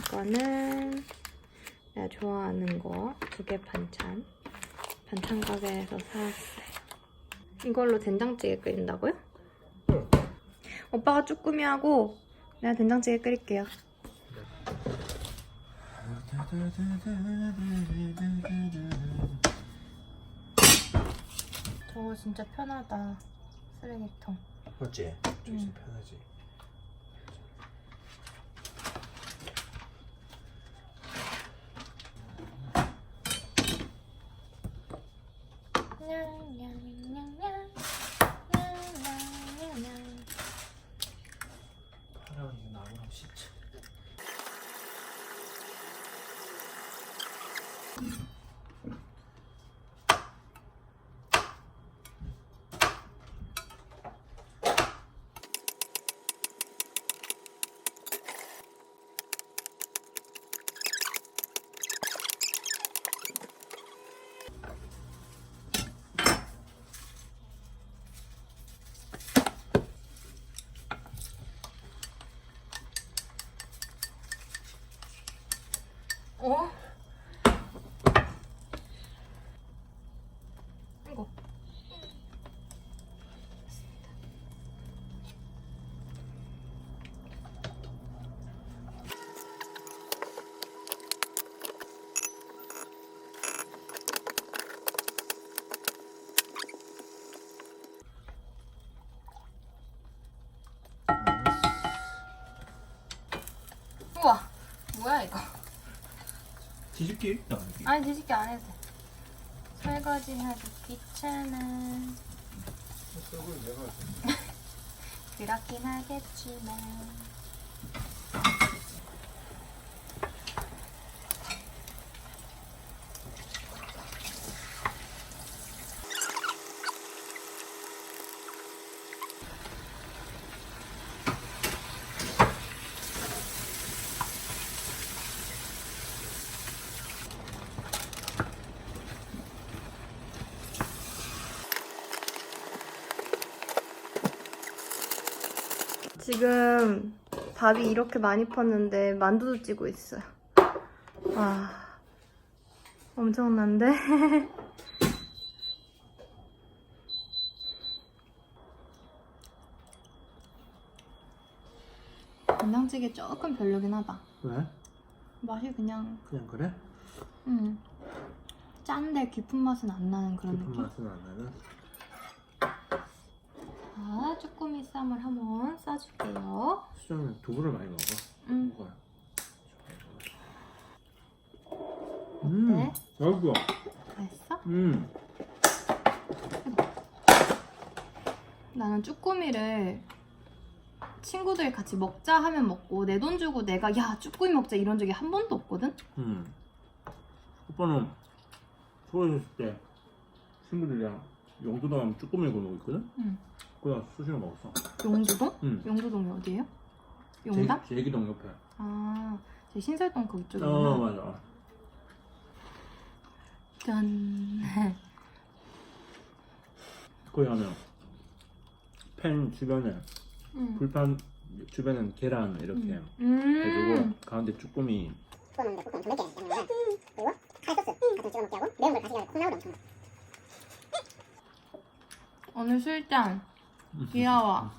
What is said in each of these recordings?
이거는 내가 좋아하는 거 두 개 반찬. 반찬 가게에서 사왔어요. 이걸로 된장찌개 끓인다고요? 오빠가 쭈꾸미 하고 내가 된장찌개 끓일게요. 저거 진짜 편하다. 쓰레기통. 맞지? 저기서 응. 편하지. 파랑 이거 나무랑 진짜. 어? 이거. 우와, 뭐야 이거? 뒤집기. 여기. 아니 뒤집기 안 해도 돼. 설거지 하기 귀찮아. 썩을 내가 그렇긴 하겠지만. 지금 밥이 이렇게 많이 펐는데 만두도 찌고 있어요. 와, 엄청난데? 된장찌개 조금 별로긴 하다. 왜? 맛이 그냥, 그냥 그래? 음, 짠데 깊은 맛은 안 나는 그런 깊은 느낌? 맛은 안 나는. 자, 쭈꾸미 쌈을 한번 싸줄게요. 수정은 두부를 많이 먹어. 음, 먹어요. 음? 맛있어. 맛있어? 음, 나는 쭈꾸미를 친구들이 같이 먹자 하면 먹고 내 돈 주고 내가 야 쭈꾸미 먹자 이런 적이 한 번도 없거든? 음. 오빠는 서울에 있을 때 친구들이랑 영도당 쭈꾸미 구워 먹고 있거든? 응. 그냥 수시로 먹었어. 용두동? 응. 용두동이 어디예요? 용담? 제, 제기동 옆에. 아, 제 신설동 그쪽이구나. 어, 맞아. 짠. 거기 가면 팬 주변에 응. 불판 주변엔 계란 이렇게 음. 해주고 가운데 쭈꾸미 구워먹는데 보통 두 맵게 양념을 그리고 칼소스 같은 찍어 먹게 하고 매운 걸 가시게 하고 콩나물도 엄청 넣어. 오늘 술잔 귀여워.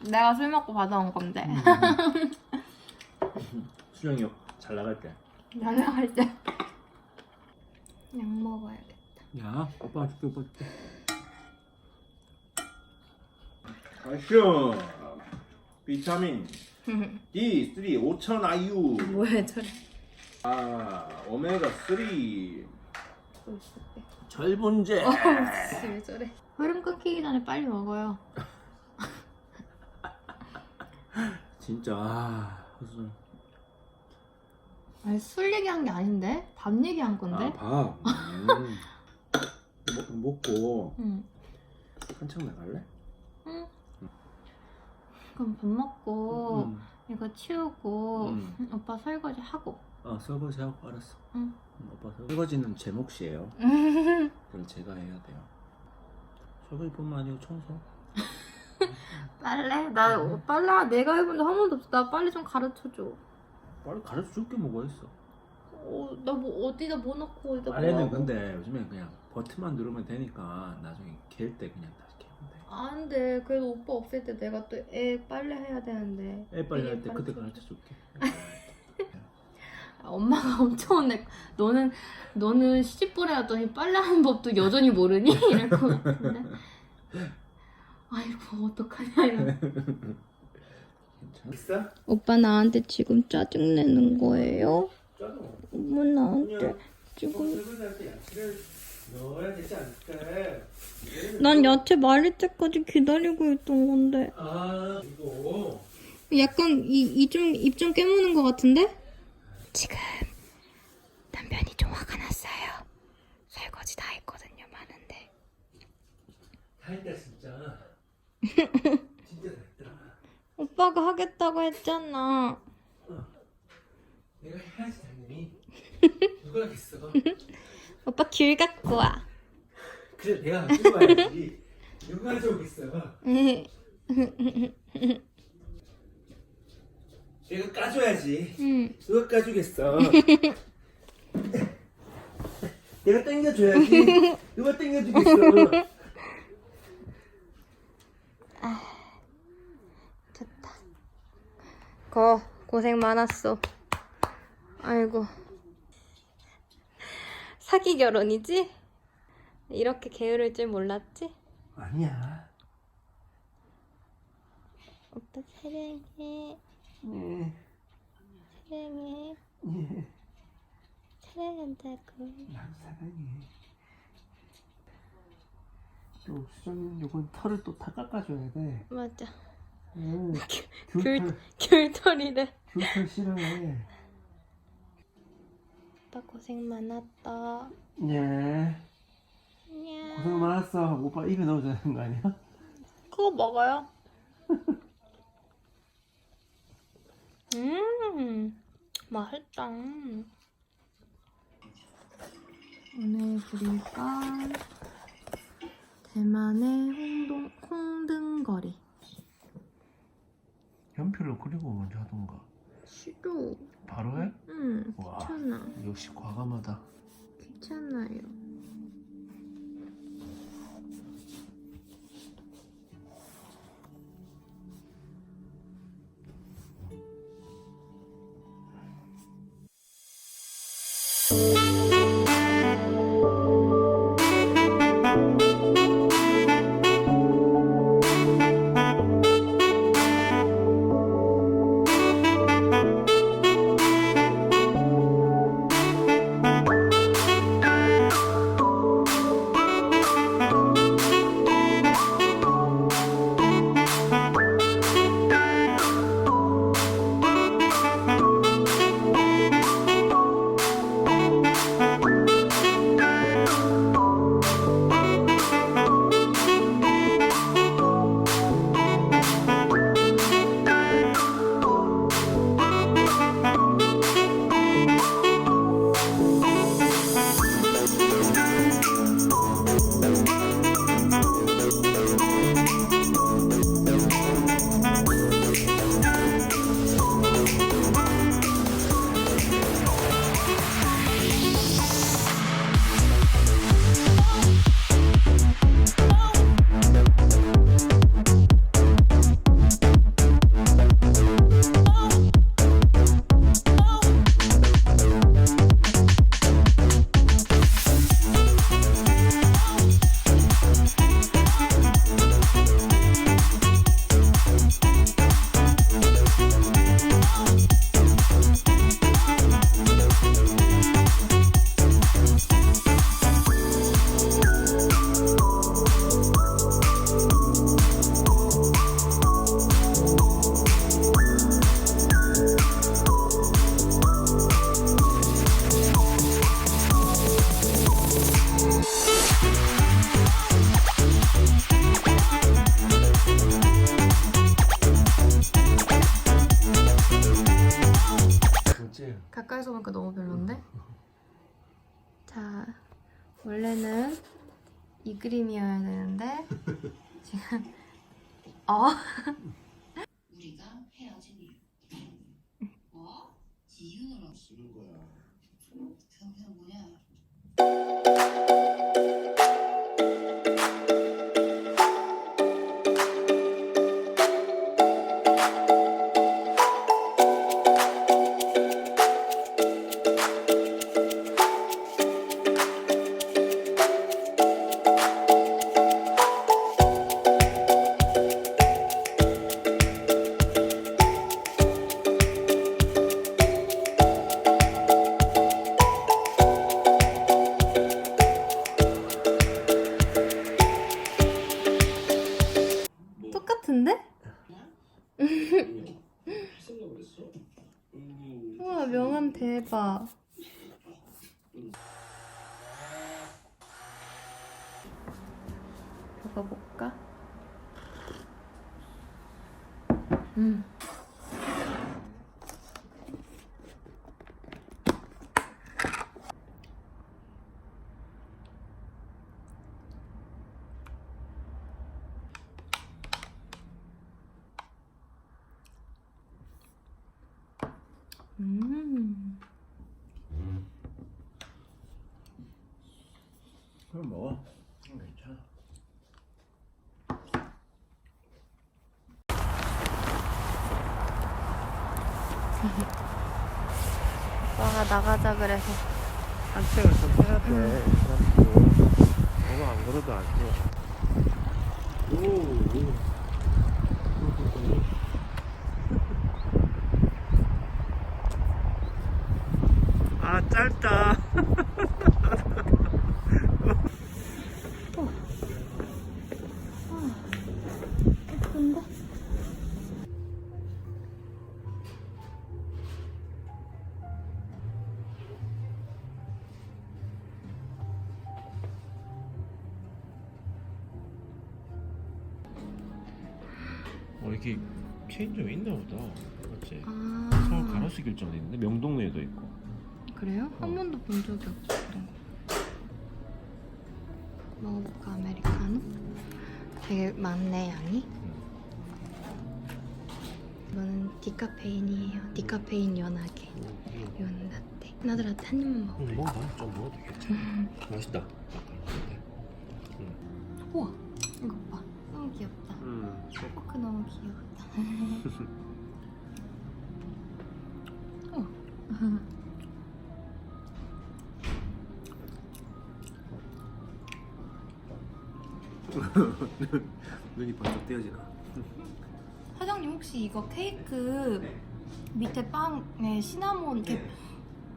내가 술 먹고 받아온 건데. 수정이 잘 나갈 때. 연락할 때. 약 먹어야겠다. 야, 오빠 줄게, 오빠 줄게. 칼슘, 비타민, D3, 5천 IU, 뭐야 저래. 아, 오메가 3, 또 있을게. 절분제. 씨, 왜 저래? 흐름 끊기기 전에 빨리 먹어요. 진짜 아, 무슨 아니 술 얘기한 게 아닌데 밥 얘기한 건데. 아, 밥. 음. 먹, 먹고 응. 한창 나갈래? 응. 그럼 밥 먹고 음. 이거 치우고 음. 오빠 설거지 하고. 어, 설거지 하고 알았어. 응. 음, 오빠 설거지는 제 몫이에요. 그걸 제가 해야 돼요. 설거지뿐만 아니고 청소. 빨래? 나 빨래 내가 해본 적 한 번도 없어. 나 빨래 좀 가르쳐 줘. 빨리 가르쳐 줄 게 뭐가 있어. 어, 나 뭐 어디다 뭐 넣고 어디다 뭐 빨래는 하고. 근데 요즘엔 그냥 버튼만 누르면 되니까 나중에 갤 때 그냥 다시 개면 돼. 안 돼. 그래도 오빠 없을 때 내가 또 애 빨래 해야 되는데. 애 빨래 할 때 그때 가르쳐 줄게. 아, 엄마가 엄청 혼내. 너는 너는 시집 보내왔더니 빨래하는 법도 여전히 모르니? 이럴 것 같은데. 아이고 어떡하냐. 괜찮아? 있어? 오빠 나한테 지금 짜증 내는 거예요? 짜도. 엄마 나한테 그냥 지금 설거지할 때 야채를 넣어야 되지 않을까? 난 야채 말릴 때까지 기다리고 있던 건데 아 이거 약간 이입좀 좀 깨무는 것 같은데? 지금 남편이 좀 화가 났어요. 설거지 다 했거든요, 많은데. 다 했다 진짜. 진짜 다 했더라. 오빠가 하겠다고 했잖아. 내가 해야지 당연히. 누가 하겠어? 오빠 귤 갖고 와. 그래 내가 가지고 와야지. 누가 가져오겠어? 내가 까줘야지. 응. 누가 까주겠어? 내가 땡겨줘야지. 누가 땡겨주겠어? 됐다. 거 고생 많았어. 아이고. 사기 결혼이지? 이렇게 게으를 줄 몰랐지? 아니야. 오빠 사랑해. 네. 사랑해. 예. 사랑한다고. 나도 사랑해. 또 수정이는 요건 털을 또 다 깎아줘야 돼. 맞아. 귤, 귤털, 귤털이래. 귤털 싫어해. 오빠 고생 많았다. 예. 안녕. 고생 많았어. 오빠 입에 넣어줘야 되는 거 아니야? 그거 먹어요. 음, 맛있다. 오늘 그릴까 대만의 홍동, 홍등거리. 연필로 그리고 먼저 하던가. 싫어. 바로 해? 응, 와. 귀찮아. 역시 과감하다. 지금 어? 나가자 그래서 산책을 좀 해야 돼. 사람도 너무 안 걸어도 안. 오. 오. 아 짧다. 체인점이 있나 보다. 맞지? 아 서울 가로수 길정도 있는데 명동에도 있고. 그래요? 한 번도 본 적이 없었던 거 먹어볼까 아메리카노? 되게 많네 양이 이거는 디카페인이에요 디카페인 연하게 연 라떼 나도 라떼 한 입만 먹어 응, 먹어. 좀 먹어도 괜찮아. 맛있다. 눈이 번쩍 떼어지나. 사장님 혹시 이거 케이크 밑에 빵에 시나몬 이렇게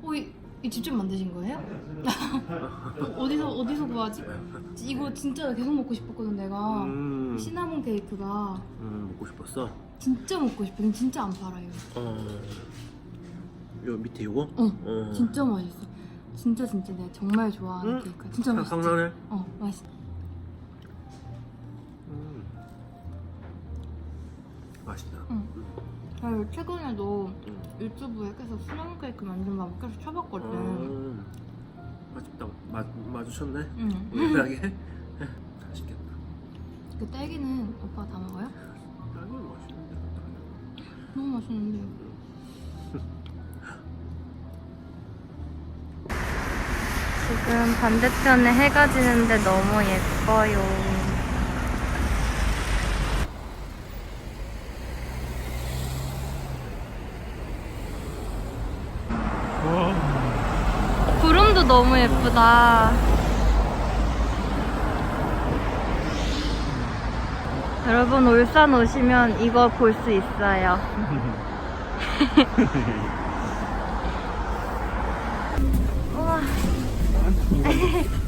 어, 이, 이 직접 만드신 거예요? 어디서 어디서 구하지? 이거 진짜 계속 먹고 싶었거든 내가 음. 시나몬 케이크가 음, 먹고 싶었어. 진짜 먹고 싶어. 이건 진짜 안 팔아요. 어. 요 밑에 요거? 응, 어. 진짜 맛있어. 진짜 진짜 내가 정말 좋아하는 응? 케이크. 진짜 맛있어. 상상해. 어, 맛있어. 맛있다. 응. 나 최근에도 음. 유튜브에 계속 시나몬 케이크 만드는 방 계속 쳐봤거든. 음. 맛있다. 마, 마주쳤네. 응. 우연하게. 맛있겠다. 그 딸기는 오빠가 다 먹어요? 딸기는 맛있는데. 너무 맛있는데. 지금 반대편에 해가 지는데 너무 예뻐요. 구름도 너무 예쁘다. 여러분 울산 오시면 이거 볼 수 있어요. 우와. 우와.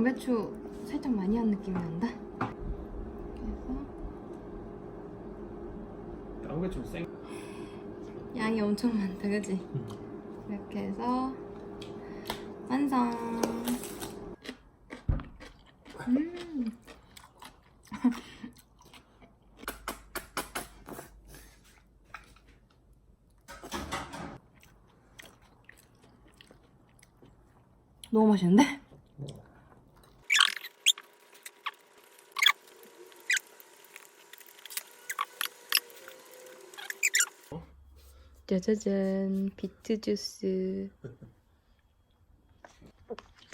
양배추 살짝 많이 한 느낌이 난다. 그래서 양배추 생. 양이 엄청 많다, 그지? 이렇게 해서 완성. 음. 너무 맛있는데? 짜자잔 비트 주스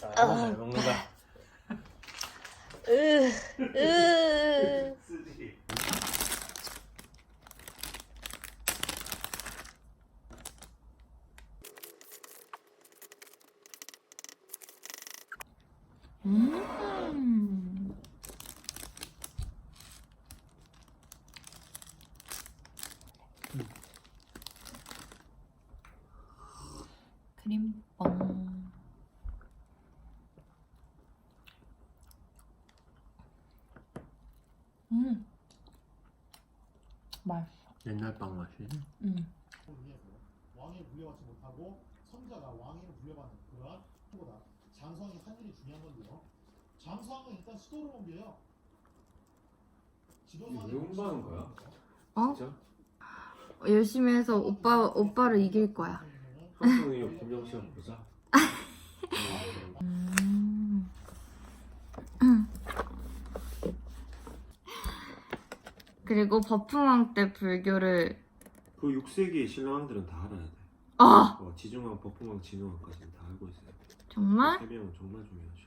아, 잘 먹는다. 으, 으. 쓰지. 음. 크림빵 음 맛있어 옛날 빵 맛이. 음. 위해서 왕에 물려받지 못하고 선자가 왕에 물려받는 그러한 보다 장성이 한 일이 중요한 건데요. 장성은 일단 수도를 옮겨요. 왜 옮겨가는 거야? 어? 진짜? 열심히 해서 오빠 오빠를 이길 거야 한국의 김정시간 보자. 음. 그리고 버풍왕 때 불교를 그 6세기 신라왕들은 다 알아야 돼. 아 어, 지중왕, 버풍왕, 진왕까지는 다 알고 있어요. 정말 세 명은 정말 중요하시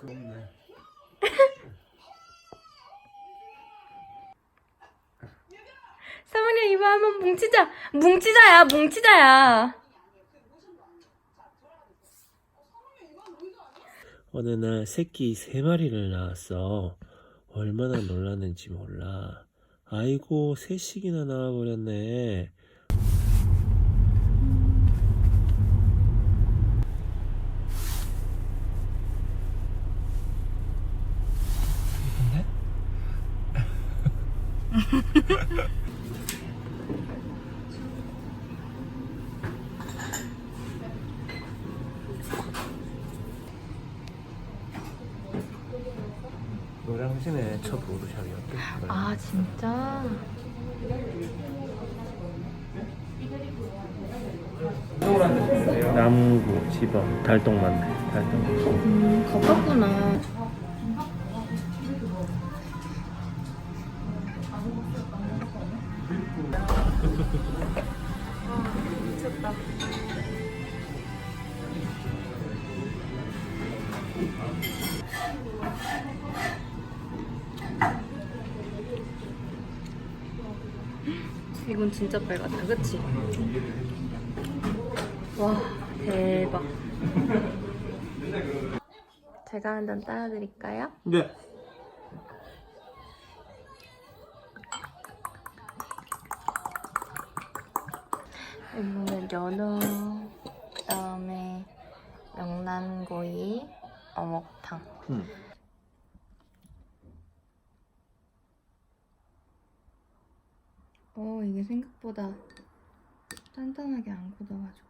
그렇네. 사모님 이거 한번 뭉치자 뭉치자야 뭉치자야 어느 날 새끼 세 마리를 낳았어. 얼마나 놀랐는지 몰라. 아이고, 셋씩이나 낳아버렸네. 노래 당신의 첫 오르샵이 어땠어요? 아 진짜? 남구 지방 달동만두 달동 음 가깝구나 이건 진짜 빨갛다, 그치? 와, 대박. 제가 한 잔 따라드릴까요? 네. 이거는 연어, 그다음에 명란고이, 어묵탕. 음. 어, 이게 생각보다 단단하게 안 굳어가지고.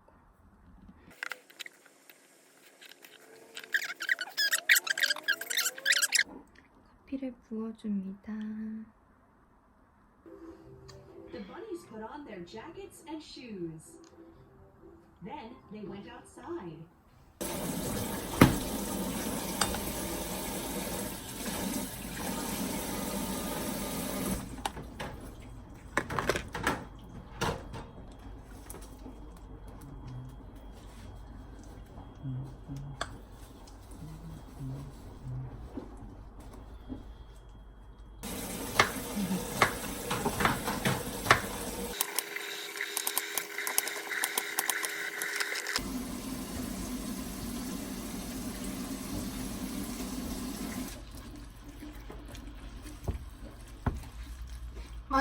커피를 부어줍니다. The bunnies put on their jackets and shoes. Then they went outside.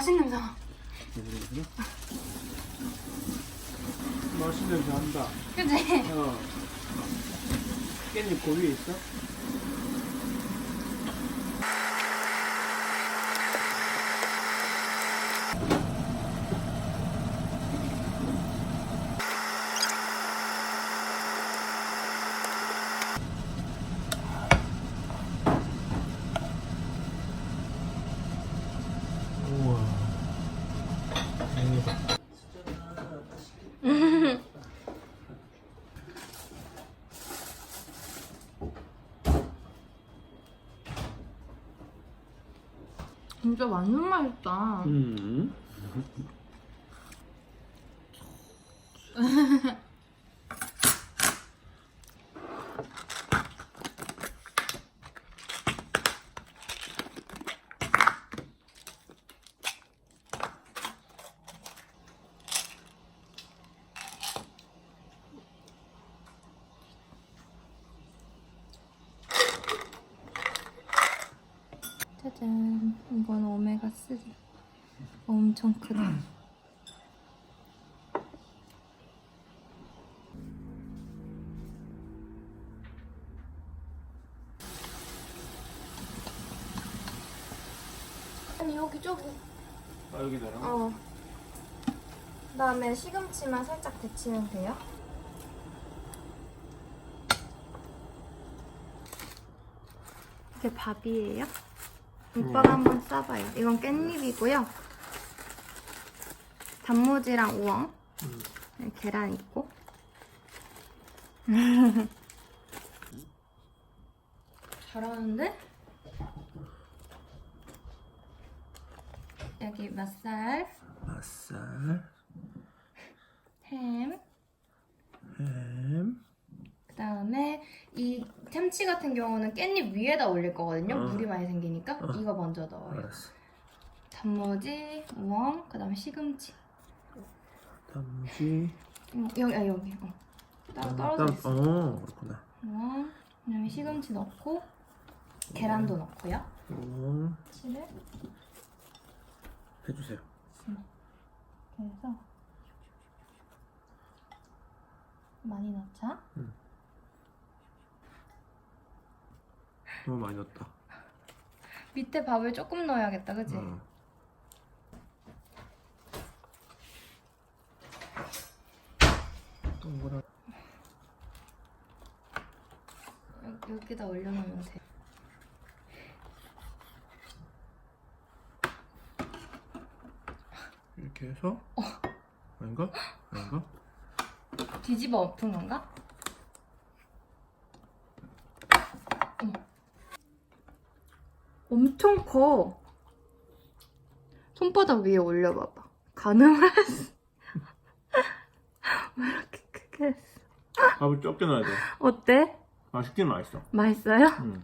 맛있는 냄새 나. 맛있는 냄새 한다 그치? 어 깻잎 그 위에 있어? 우와 진짜 완전 맛있다. 음. 짜잔. 이건 오메가3. 엄청 크다. 아니 여기 저기 아 여기 나랑? 어 그다음에 시금치만 살짝 데치면 돼요 이게 밥이에요? 오빠가 한번 싸봐요. 이건 깻잎이고요. 단무지랑 우엉 네, 계란 있고. 잘하는데? 여기 맛살. 맛살. 햄햄 그 다음에 이 템치 같은 경우는 깻잎 위에다 올릴 거거든요. 어. 물이 많이 생기니까 어. 이거 먼저 넣어요. 알았어 단무지, 우엉, 그 다음에 시금치. 단무지 어, 여기, 아, 여기. 어. 따로 아, 떨어져 있어. 어 그렇구나 우엉, 그 다음에 시금치 넣고 계란도 넣고요. 어, 치를 해주세요 그래서 많이 넣자. 너무 많이 넣었다. 밑에 밥을 조금 넣어야겠다, 그지? 응. 동그란. 여- 여기다 올려놓으면 돼. 이렇게 해서 어. 아닌가? 아닌가? 뒤집어 엎은 건가? 엄청 커. 손바닥 위에 올려봐봐. 가늠을 했어. 왜 이렇게 크게 했어? 밥을 적게 넣어야 돼. 어때? 맛있긴 맛있어. 맛있어요? 음.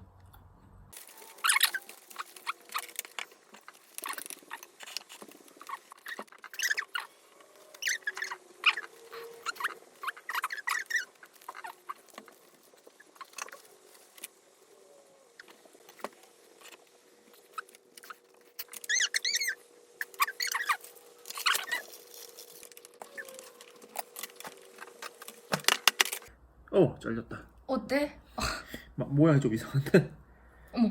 어 잘렸다. 어때? 마, 모양이 좀 이상한데. 어머.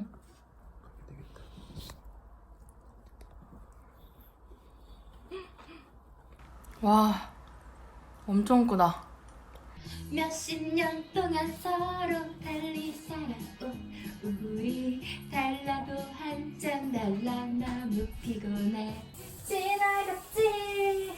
와, 엄청 크다. 몇십 년 동안 서로 달리 살았고 우리 달라도 한참 달라 너무 피곤해 지나갔지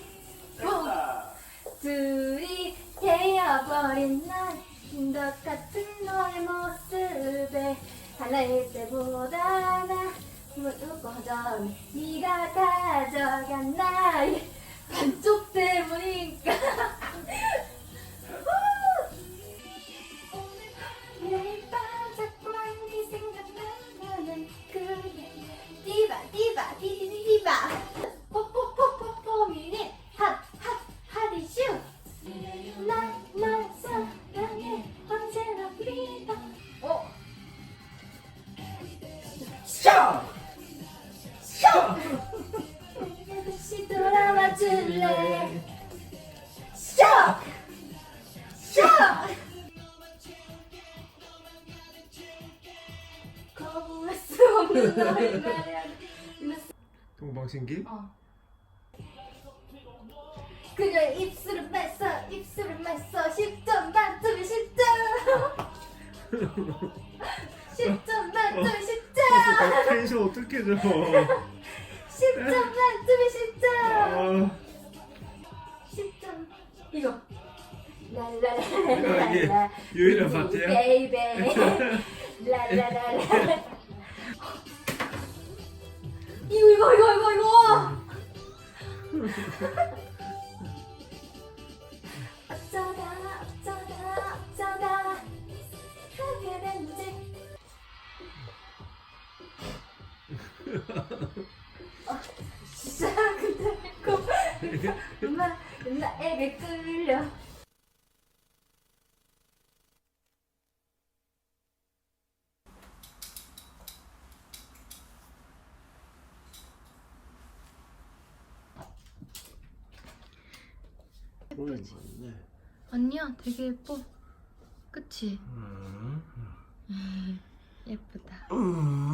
둘이 되어버린 날 똑같은 너의 모습에 하나일 때보다 나 무거워져 네가 가져간 나의 반쪽 때문인가? 매일 밤 자꾸만 네 생각나는 그래 디바 디바 디디디바 이거 이거 이거 이거 이거. 어쩌다 어쩌다 어쩌다. 하게 된지 어, 진짜 근데 그 엄마 나에게 끌 보면 되게 예뻐. 그치? 음. 음. 음 예쁘다. 음.